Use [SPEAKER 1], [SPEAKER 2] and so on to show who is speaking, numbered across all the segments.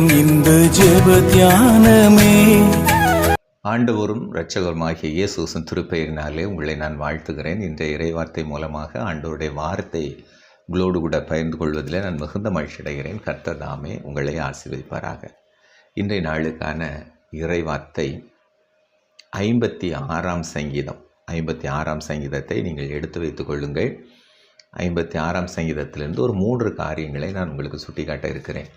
[SPEAKER 1] நேரம் இந்த ஜெப தியானமே.
[SPEAKER 2] ஆண்டவரும் இரட்சகருமாகிய இயேசுவின் திருப்பெயரினாலே உங்களை நான் வாழ்த்துகிறேன். இன்றைய இறைவார்த்தை மூலமாக ஆண்டவருடைய வார்த்தை உங்களோடு கூட பகிர்ந்து கொள்வதில் நான் மிகுந்த மகிழ்ச்சி அடைகிறேன். கர்த்தர் தாமே உங்களை ஆசீர்வதிப்பாராக. இன்றைய நாளுக்கான இறைவார்த்தை ஐம்பத்தி ஆறாம் சங்கீதம். ஐம்பத்தி ஆறாம் சங்கீதத்தை நீங்கள் எடுத்து வைத்துக் கொள்ளுங்கள். ஐம்பத்தி ஆறாம் சங்கீதத்திலிருந்து ஒரு மூன்று காரியங்களை நான் உங்களுக்கு சுட்டிக்காட்ட இருக்கிறேன்.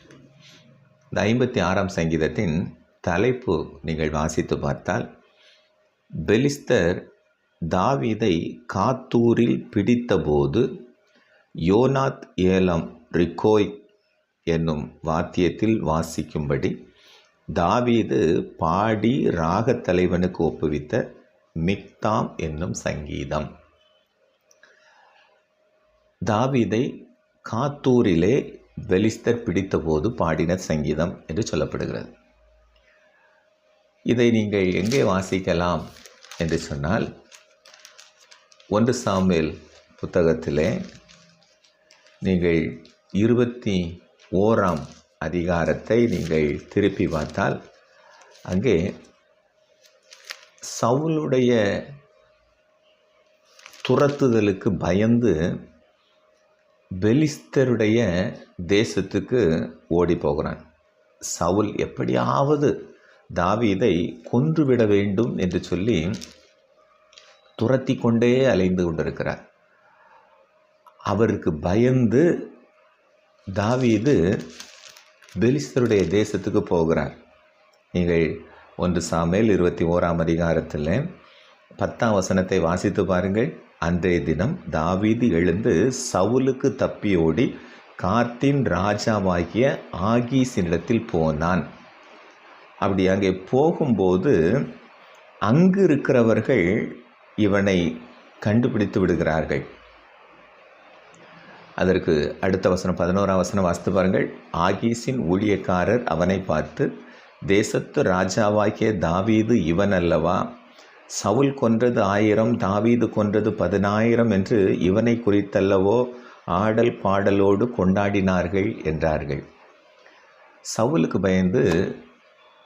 [SPEAKER 2] இந்த ஐம்பத்தி ஆறாம் சங்கீதத்தின் தலைப்பு நீங்கள் வாசித்து பார்த்தால் பெலிஸ்தர் தாவீதை காத்தூரில் பிடித்தபோது யோனாத் ஏலம் ரிகோய் என்னும் வாத்தியத்தில் வாசிக்கும்படி தாவீது பாடி ராகத் தலைவனுக்கு ஒப்புவித்த மிக்தாம் என்னும் சங்கீதம். தாவீதை காத்தூரிலே பெலிஸ்தர் பிடித்தபோது பாடின சங்கீதம் என்று சொல்லப்படுகிறது. இதை நீங்கள் எங்கே வாசிக்கலாம் என்று சொன்னால் ஒன்று சாமியல் புத்தகத்திலே நீங்கள் இருபத்தி ஓராம் அதிகாரத்தை நீங்கள் திருப்பி பார்த்தால் அங்கே சவுளுடைய துரத்துதலுக்கு பயந்து பெலிஸ்தருடைய தேசத்துக்கு ஓடி போகிறான். சவுல் எப்படியாவது தாவீதை கொன்றுவிட வேண்டும் என்று சொல்லி துரத்தி கொண்டே அலைந்து கொண்டிருக்கிறார். அவருக்கு பயந்து தாவீது பெலிஸ்தருடைய தேசத்துக்கு போகிறார். நீங்கள் ஒன்று சாமேல் இருபத்தி ஓராம் அதிகாரத்தில் பத்தாம் வசனத்தை வாசித்து பாருங்கள். அன்றைய தினம் தாவீது எழுந்து சவுலுக்கு தப்பி ஓடி காத்தின் ராஜாவாகிய ஆகீஸினிடத்தில் போனான். அப்படி அங்கே போகும்போது அங்கு இருக்கிறவர்கள் இவனை கண்டுபிடித்து விடுகிறார்கள். அதற்கு அடுத்த வசனம் பதினோராம் வசனம் வாசித்து பாருங்கள். ஆகீஸின் ஊழியக்காரர் அவனை பார்த்து தேசத்து ராஜாவாகிய தாவீது இவன் அல்லவா? சவுல் கொன்றது ஆயிரம் தாவீது கொன்றது பதினாயிரம் என்று இவனை குறித்தல்லவோ ஆடல் பாடலோடு கொண்டாடினார்கள் என்றார்கள். சவுலுக்கு பயந்து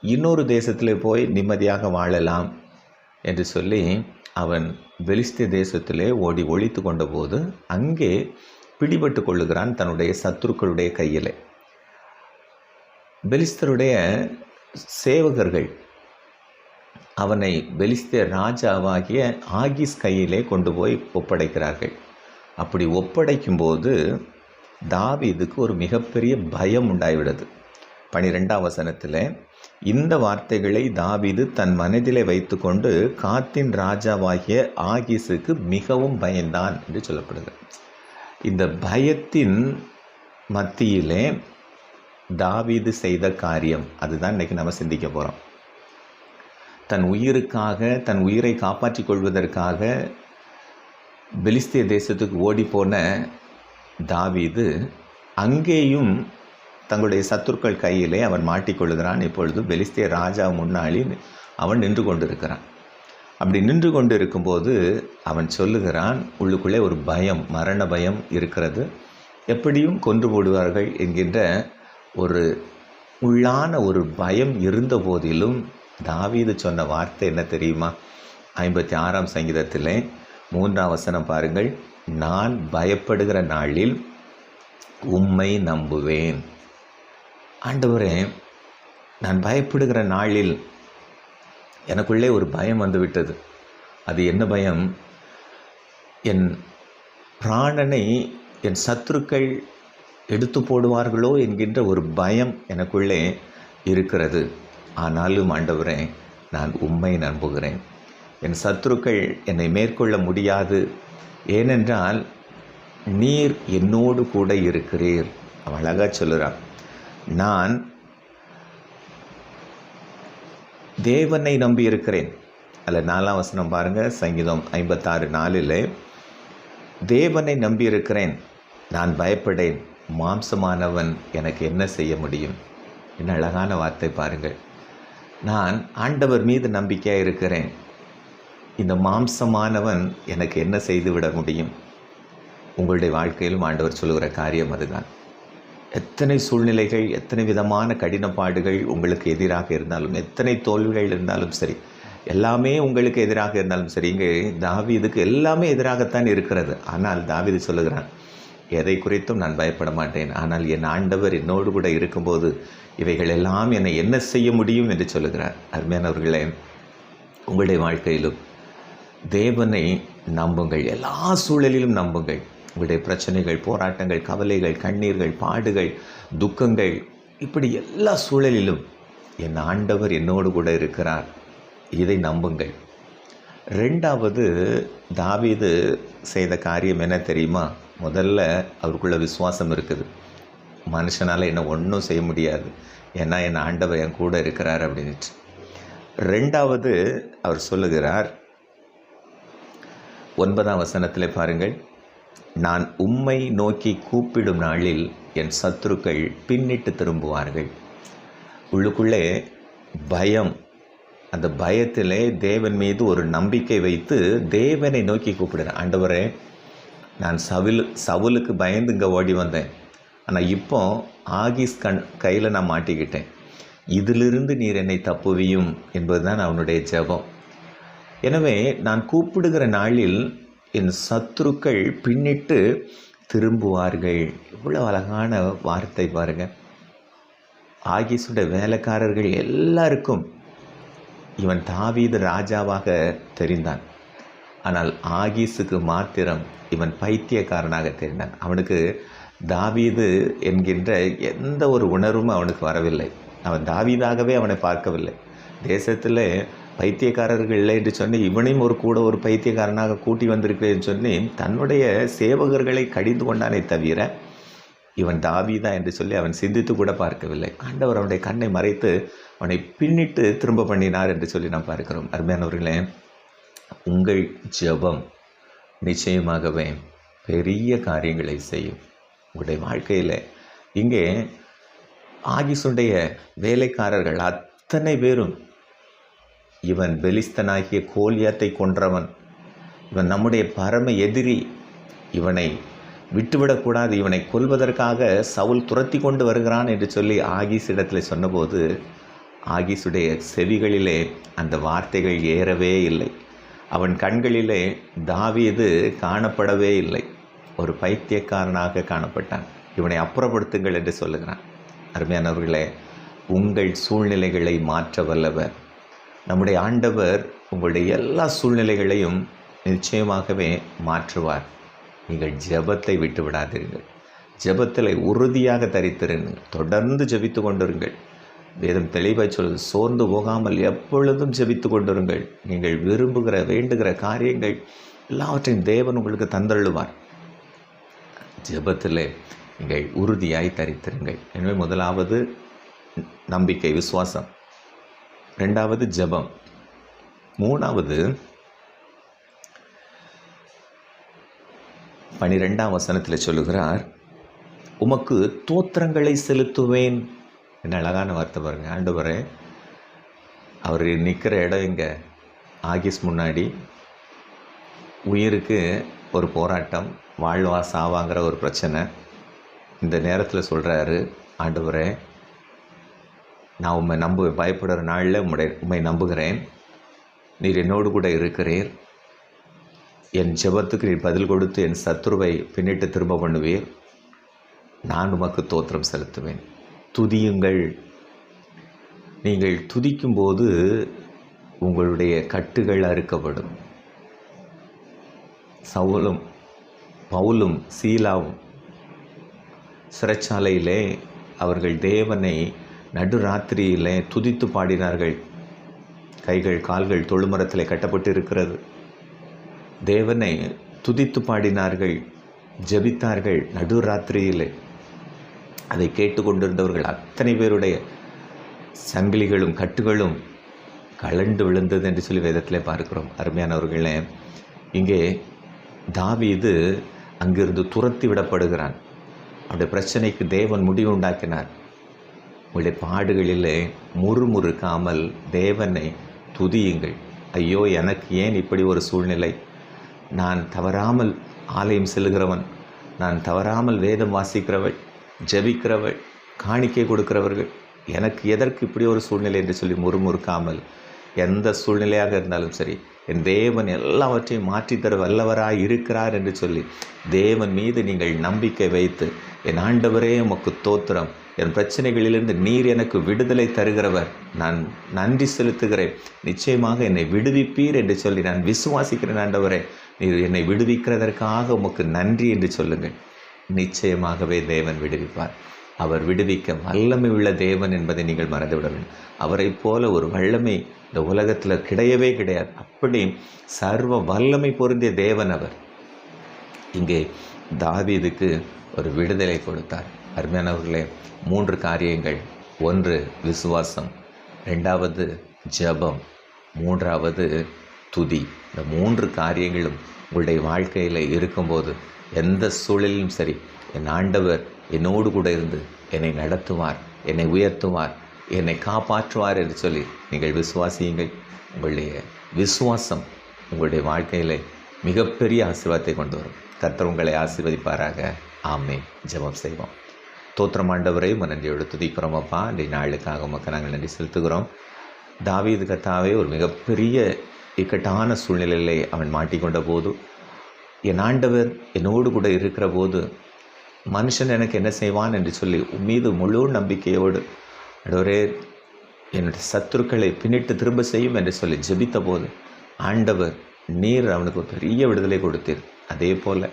[SPEAKER 2] இன்னொரு தேசத்தில் போய் நிம்மதியாக வாழலாம் என்று சொல்லி அவன் பெலிஸ்திய தேசத்திலே ஓடி ஒழித்து கொண்டபோது அங்கே பிடிபட்டு கொள்ளுகிறான் தன்னுடைய சத்துருக்களுடைய கையிலே. பெலிஸ்தருடைய சேவகர்கள் அவனை பெலிஸ்திய ராஜாவாகிய ஆகிஸ் கையிலே கொண்டு போய் ஒப்படைக்கிறார்கள். அப்படி ஒப்படைக்கும்போது தாவீதுக்கு ஒரு மிகப்பெரிய பயம் உண்டாகிவிடுது பனிரெண்டாம் வசனத்தில் இந்த வார்த்தைகளை தாவீது தன் மனதிலே வைத்துக்கொண்டு காத்தின் ராஜாவாகிய ஆகிஸுக்கு மிகவும் பயந்தான் என்று சொல்லப்படுது. இந்த பயத்தின் மத்தியிலே தாவீது செய்த காரியம் அதுதான் இன்னைக்கு நம்ம சிந்திக்க போகிறோம் தன் உயிருக்காக தன் உயிரை காப்பாற்றிக் கொள்வதற்காக பெலிஸ்திய தேசத்துக்கு ஓடிப்போன தாவீது அங்கேயும் தங்களுடைய சத்துருக்கள் கையிலே அவன் மாட்டிக்கொள்கிறான் இப்பொழுது பெலிஸ்திய ராஜா முன்னாடி அவன் நின்று கொண்டிருக்கிறான். அப்படி நின்று கொண்டு இருக்கும்போது அவன் சொல்லுகிறான் உள்ளுக்குள்ளே ஒரு பயம் மரண பயம் இருக்கிறது. எப்படியும் கொன்று போடுவார்கள் என்கின்ற ஒரு உள்ளான ஒரு பயம் இருந்த போதிலும் தாவீது சொன்ன வார்த்தை என்ன தெரியுமா? ஐம்பத்தி ஆறாம் சங்கீதத்தில் மூன்றாம் வசனம் பாருங்கள். நான் பயப்படுகிற நாளில் உம்மை நம்புவேன். ஆண்டவரே நான் பயப்படுகிற நாளில் எனக்குள்ளே ஒரு பயம் வந்துவிட்டது. அது என்ன பயம்? என் பிராணனை என் சத்துருக்கள் எடுத்து போடுவார்களோ என்கின்ற ஒரு பயம் எனக்குள்ளே இருக்கிறது. ஆனாலும் ஆண்டவரே நான் உண்மை நம்புகிறேன். என் சத்துருக்கள் என்னை மேற்கொள்ள முடியாது. ஏனென்றால் நீர் என்னோடு கூட இருக்கிறீர். அவன் அழகாக சொல்லுறான். நான் தேவனை நம்பி இருக்கிறேன் அல்ல நாலாம் வசனம் பாருங்கள் சங்கீதம் ஐம்பத்தாறு நாலில் தேவனை நம்பியிருக்கிறேன் நான் பயப்படேன். மாம்சமானவன் எனக்கு என்ன செய்ய முடியும்? என்ன அழகான வார்த்தை பாருங்கள். நான் ஆண்டவர் மீது நம்பிக்கையாக இருக்கிறேன். இந்த மாம்சமானவன் எனக்கு என்ன செய்து விட முடியும்? உங்களுடைய வாழ்க்கையிலும் ஆண்டவர் சொல்லுகிற காரியம் அதுதான். எத்தனை சூழ்நிலைகள் எத்தனை விதமான கடினப்பாடுகள் உங்களுக்கு எதிராக இருந்தாலும் எத்தனை தோல்விகள் இருந்தாலும் சரி எல்லாமே உங்களுக்கு எதிராக இருந்தாலும் சரி இங்கே தாவீதுக்கு எல்லாமே எதிராகத்தான் இருக்கிறது. ஆனால் தாவீது சொல்லுகிறான் எதை குறித்தும் நான் பயப்பட மாட்டேன். ஆனால் என் ஆண்டவர் என்னோடு கூட இருக்கும்போது இவைகள் எல்லாம் என்னை என்ன செய்ய முடியும் என்று சொல்லுகிறார். அருமையானவர்களே உங்களுடைய வாழ்க்கையிலும் தேவனை நம்புங்கள் எல்லா சூழலிலும் நம்புங்கள். உங்களுடைய பிரச்சனைகள் போராட்டங்கள் கவலைகள் கண்ணீர்கள் பாடுகள் துக்கங்கள் இப்படி எல்லா சூழலிலும் என் ஆண்டவர் என்னோடு கூட இருக்கிறார். இதை நம்புங்கள். ரெண்டாவது தாவீது செய்த காரியம் என்ன தெரியுமா? முதல்ல அவருக்குள்ள விசுவாசம் இருக்குது. மனுஷனால் என்ன ஒன்றும் செய்ய முடியாது. ஏன்னா என் ஆண்டவர் என் கூட இருக்கிறார் அப்படின்ட்டு ரெண்டாவது அவர் சொல்லுகிறார் ஒன்பதாம் வசனத்தில் பாருங்கள் நான் உம்மை நோக்கி கூப்பிடும் நாளில் என் சத்துருக்கள் பின்னிட்டு திரும்புவார்கள். உள்ளுக்குள்ளே பயம் அந்த பயத்திலே தேவன் மீது ஒரு நம்பிக்கை வைத்து தேவனை நோக்கி கூப்பிடுறேன் ஆண்டவரே நான் சவில் சவுலுக்கு பயந்து இங்கே ஓடி வந்தேன். ஆனால் இப்போ ஆகிஸ் கண் கையில் நான் மாட்டிக்கிட்டேன். இதிலிருந்து நீர் என்னை தப்புவியும் என்பதுதான் அவனுடைய ஜெபம். எனவே நான் கூப்பிடுகிற நாளில் என் சத்துருக்கள் பின்னிட்டு திரும்புவார்கள். இவ்வளோ அழகான வார்த்தை பாருங்கள் ஆகிஸுடைய வேலைக்காரர்கள் எல்லாருக்கும் இவன் தாவீது ராஜாவாக தெரிந்தான். ஆனால் ஆகீஸுக்கு மாத்திரம் இவன் பைத்தியக்காரனாக தெரிந்தான். அவனுக்கு தாவீது என்கின்ற எந்த ஒரு உணர்வும் அவனுக்கு வரவில்லை. அவன் தாவீதாகவே அவனை பார்க்கவில்லை. தேசத்தில் பைத்தியக்காரர்கள் இல்லை என்று சொல்லி இவனையும் ஒரு கூட ஒரு பைத்தியக்காரனாக கூட்டி வந்திருக்கிறேன்னு சொல்லி தன்னுடைய சேவகர்களை கடிந்து கொண்டானே தவிர இவன் தாவீதா என்று சொல்லி அவன் சிந்தித்து கூட பார்க்கவில்லை. ஆண்டவர் அவனுடைய கண்ணை மறைத்து அவனை பின்னிட்டு திரும்ப பண்ணினார் என்று சொல்லி நாம் பார்க்கிறோம். அருமையானவர்களே உங்கள் ஜெபம் நிச்சயமாகவே பெரிய காரியங்களை செய்யும். உங்களுடைய வாழ்க்கையில். இங்கே ஆகிசுடைய வேலைக்காரர்கள் அத்தனை பேரும் இவன் பெலிஸ்தனாகிய கோலியாத்தை கொன்றவன். இவன் நம்முடைய பரம எதிரி. இவனை விட்டுவிடக்கூடாது இவனை கொல்வதற்காக சவுல் துரத்தி கொண்டு வருகிறான் என்று சொல்லி ஆகிஸ் இடத்துல சொன்னபோது ஆகீஸுடைய செவிகளிலே அந்த வார்த்தைகள் ஏறவே இல்லை. அவன் கண்களிலே தாவியது காணப்படவே இல்லை. ஒரு பைத்தியக்காரனாக காணப்பட்டான். இவனை அப்புறப்படுத்துங்கள் என்று சொல்லுகிறான். அருமையானவர்களே உங்கள் சூழ்நிலைகளை மாற்ற வல்லவர். நம்முடைய ஆண்டவர் உங்களுடைய எல்லா சூழ்நிலைகளையும் நிச்சயமாகவே மாற்றுவார். நீங்கள் ஜெபத்தை விட்டு விடாதீர்கள். ஜெபத்தில் உறுதியாக தரித்திருங்கள். தொடர்ந்து ஜெபித்து கொண்டிருங்கள். வேதம் தெளிவாய் சொல்வது சோர்ந்து போகாமல் எப்பொழுதும் ஜபித்து கொண்டிருங்கள். நீங்கள் விரும்புகிற வேண்டுகிற காரியங்கள் எல்லாவற்றையும் தேவன் உங்களுக்கு தந்தள்ளுவார் ஜெபத்தில் நீங்கள் உறுதியாய் தரித்திருங்கள். எனவே முதலாவது நம்பிக்கை விசுவாசம். ரெண்டாவது ஜெபம். மூணாவது பனிரெண்டாம் வசனத்தில் சொல்லுகிறார் உமக்கு தோத்திரங்களை செலுத்துவேன். என்ன அழகான வார்த்தை பாருங்க. ஆண்டவரே அவர் நிற்கிற இடம் இங்கே ஆகிஸ் முன்னாடி. உயிருக்கு ஒரு போராட்டம். வாழ்வா சாவாங்கிற ஒரு பிரச்சனை. இந்த நேரத்தில் சொல்கிறாரு ஆண்டவரே நான் உண்மை நம்பு பயப்படுற நாளில் உம்முடைய உண்மை நம்புகிறேன். நீர் என்னோடு கூட இருக்கிறீர். என் ஜெபத்துக்கு நீர் பதில் கொடுத்து என் சத்துருவை பின்னிட்டு திரும்ப பண்ணுவீர். நான் உமக்கு தோற்றம் செலுத்துவேன். துதியுங்கள். நீங்கள் துதிக்கும்போது உங்களுடைய கட்டுகள் அறுக்கப்படும். சவுலும் பவுலும் சீலாவும் சிறைச்சாலையிலே அவர்கள் தேவனை நடுராத்திரியிலே துதித்து பாடினார்கள். கைகள் கால்கள் தொழுமரத்தில் கட்டப்பட்டு இருக்கிறது தேவனை துதித்து பாடினார்கள் ஜெபித்தார்கள் நடுராத்திரியிலே. அதை கேட்டுக்கொண்டிருந்தவர்கள் அத்தனை பேருடைய சங்கிலிகளும் கட்டுகளும் கலண்டு விழுந்தது என்று சொல்லி வேதத்தில் பார்க்கிறோம். அருமையானவர்களே இங்கே தாவி இது அங்கிருந்து துரத்தி விடப்படுகிறான். அவருடைய பிரச்சனைக்கு தேவன் முடிவு உண்டாக்கினார் உங்களுடைய பாடுகளிலே முறுமுறுக்காமல் தேவனை துதியுங்கள். ஐயோ எனக்கு ஏன் இப்படி ஒரு சூழ்நிலை? நான் தவறாமல் ஆலயம் செல்கிறவன். நான் தவறாமல் வேதம் வாசிக்கிறவள் ஜபிக்கிறவள் காணிக்கை கொடுக்கிறவர்கள். எனக்கு எதற்கு இப்படி ஒரு சூழ்நிலை என்று சொல்லி முறுமுறுக்காமல் எந்த சூழ்நிலையாக இருந்தாலும் சரி என் தேவன் எல்லாவற்றையும் மாற்றித்தர வல்லவராய் இருக்கிறார் என்று சொல்லி தேவன் மீது நீங்கள் நம்பிக்கை வைத்து என் ஆண்டவரே உமக்கு தோத்திரம். என் பிரச்சனைகளிலிருந்து நீர் எனக்கு விடுதலை தருகிறவர். நான் நன்றி செலுத்துகிறேன். நிச்சயமாக என்னை விடுவிப்பீர் என்று சொல்லி நான் விசுவாசிக்கிறேன் ஆண்டவரே. நீர் என்னை விடுவிக்கிறதற்காக உமக்கு நன்றி என்று சொல்லுங்கள். நிச்சயமாகவே தேவன் விடுவிப்பார். அவர் விடுவிக்க வல்லமை உள்ள தேவன் என்பதை நீங்கள் மறந்துவிட வேண்டும். அவரைப் போல ஒரு வல்லமை இந்த உலகத்தில் கிடையவே கிடையாது. அப்படி சர்வ வல்லமை பொருந்திய தேவன் அவர். இங்கே தாவீதுக்கு ஒரு விடுதலை கொடுத்தார். அருமையானவர்களே மூன்று காரியங்கள். ஒன்று விசுவாசம். ரெண்டாவது ஜபம். மூன்றாவது துதி. இந்த மூன்று காரியங்களும் உங்களுடைய வாழ்க்கையில் இருக்கும்போது எந்த சூழலிலும் சரி என் ஆண்டவர் என்னோடு கூட இருந்து என்னை நடத்துவார் என்னை உயர்த்துவார் என்னை காப்பாற்றுவார் என்று சொல்லி நீங்கள் விசுவாசியுங்கள். உங்களுடைய விசுவாசம் உங்களுடைய வாழ்க்கையில் மிகப்பெரிய ஆசீர்வாதத்தை கொண்டு வரும். கர்த்தர் உங்களை ஆசீர்வதிப்பாராக. ஆமே ஜெபம் செய்வோம். தோத்திரம் ஆண்டவரை நன்றியோடு துதிக்கிறோம் அப்பா. இன்றைய நாளுக்காக உமக்கு நாங்கள் நன்றி செலுத்துகிறோம். தாவீது கத்தாவே ஒரு மிகப்பெரிய இக்கட்டான சூழ்நிலையிலே அவன் மாட்டிக்கொண்ட போது என் ஆண்டவர் என்னோடு கூட இருக்கிற போது மனுஷன் எனக்கு என்ன செய்வான் என்று சொல்லி மீது முழு நம்பிக்கையோடு அடோரே என்னுடைய சத்துருக்களை பின்னிட்டு திரும்ப செய்யும் என்று சொல்லி ஜெபித்த போது ஆண்டவர் நீர் அவனுக்கு ஒரு பெரிய விடுதலை கொடுத்தீர். அதே போல்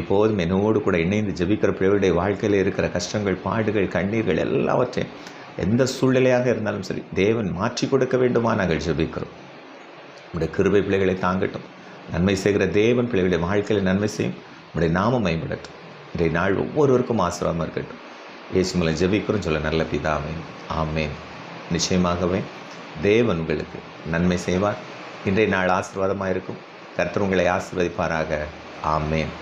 [SPEAKER 2] இப்போதும் என்னோடு கூட இணைந்து ஜெபிக்கிற பிள்ளைகளுடைய வாழ்க்கையில் இருக்கிற கஷ்டங்கள் பாடுகள் கண்ணீர்கள் எல்லாவற்றையும் எந்த சூழ்நிலையாக இருந்தாலும் சரி தேவன் மாற்றி கொடுக்க வேண்டுமா நாங்கள் ஜெபிக்கிறோம். நம்முடைய கிருபை பிள்ளைகளை தாங்கட்டும். நன்மை செய்கிற தேவன் பிள்ளைகளுடைய வாழ்க்கையில் நன்மை செய்யும். நம்முடைய நாமம் மேம்படட்டும். இன்றைய நாள் ஒவ்வொருவருக்கும் ஆசிரமமாக இருக்கட்டும். இயேசு மலை ஜெபிக்கிறோம். சொல்ல நல்ல பிதாவே ஆமேன். நிச்சயமாகவே தேவன் உங்களுக்கு நன்மை செய்வார். இன்றைய நாள் ஆசீர்வாதமாக இருக்கும். கர்த்தர் உங்களை ஆசிர்வதிப்பாராக. ஆமேன்.